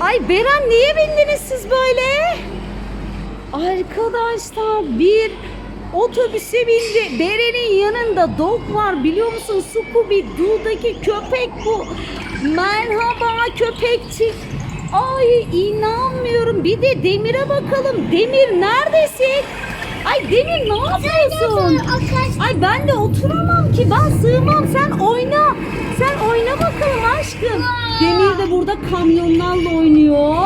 Ay Beren niye bindiniz siz böyle? Arkadaşlar bir otobüse bindi. Beren'in yanında dog var biliyor musun? Scooby Doo'daki köpek bu. Merhaba köpekçik. Ay inanmıyorum. Bir de Demir'e bakalım. Demir neredesin? Ay Demir ne yapıyorsun? Ay ben de oturamam ki ben sığmam sen oyna. Aşkım. Demir de burada kamyonlarla oynuyor.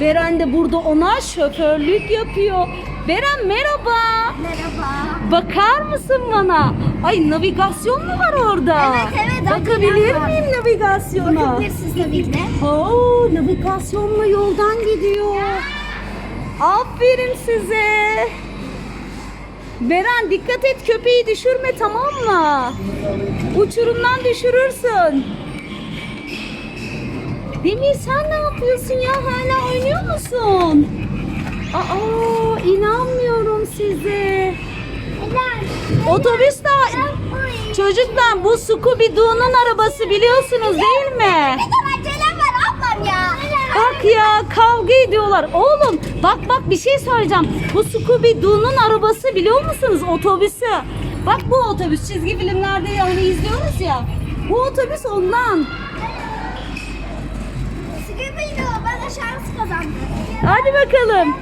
Beren de burada ona şoförlük yapıyor. Beren merhaba. Merhaba. Bakar mısın bana? Ay navigasyon mu var orada? Evet, evet, Bakabilir var. miyim navigasyona? Bakabilirsiniz tabii ki de. Oo, navigasyonla yoldan gidiyor. Aferin size. Beren dikkat et köpeği düşürme tamam mı? Uçurumdan düşürürsün. Demir sen ne yapıyorsun ya? Hala oynuyor musun? Aa inanmıyorum size. Otobüs de Çocuklar bu Scooby Doo'nun arabası biliyorsunuz değil mi? Bir de acelem var ablam ya. Bak ya kavga ediyorlar. Oğlum bak bak bir şey söyleyeceğim. Bu Scooby Doo'nun arabası biliyor musunuz? Otobüsü. Bak bu otobüs çizgi filmlerde yani izliyoruz ya. Bu otobüs ondan. Kazandı. Hadi bakalım.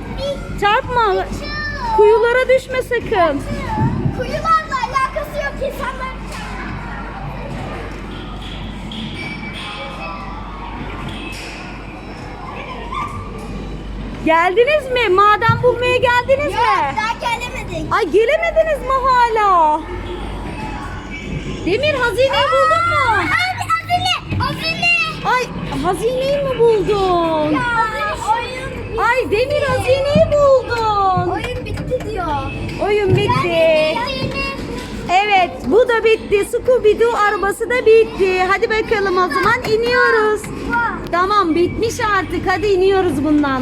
Çarpma. Kuyulara düşme sakın. Kuyularla alakası yok insanlar. Geldiniz mi? Maden bulmaya geldiniz Yok mi? daha gelemedik. Ay gelemediniz mi hala? Demir hazineyi buldun mu? Abi Azile, Azile. Ay hazineyi mi buldun? Ay Demir hazineyi buldun. oyun bitti diyor. Oyun bitti. Evet bu da bitti. Scooby-Doo arabası da bitti. Hadi bakalım o zaman iniyoruz. Tamam bitmiş artık. Hadi iniyoruz bundan.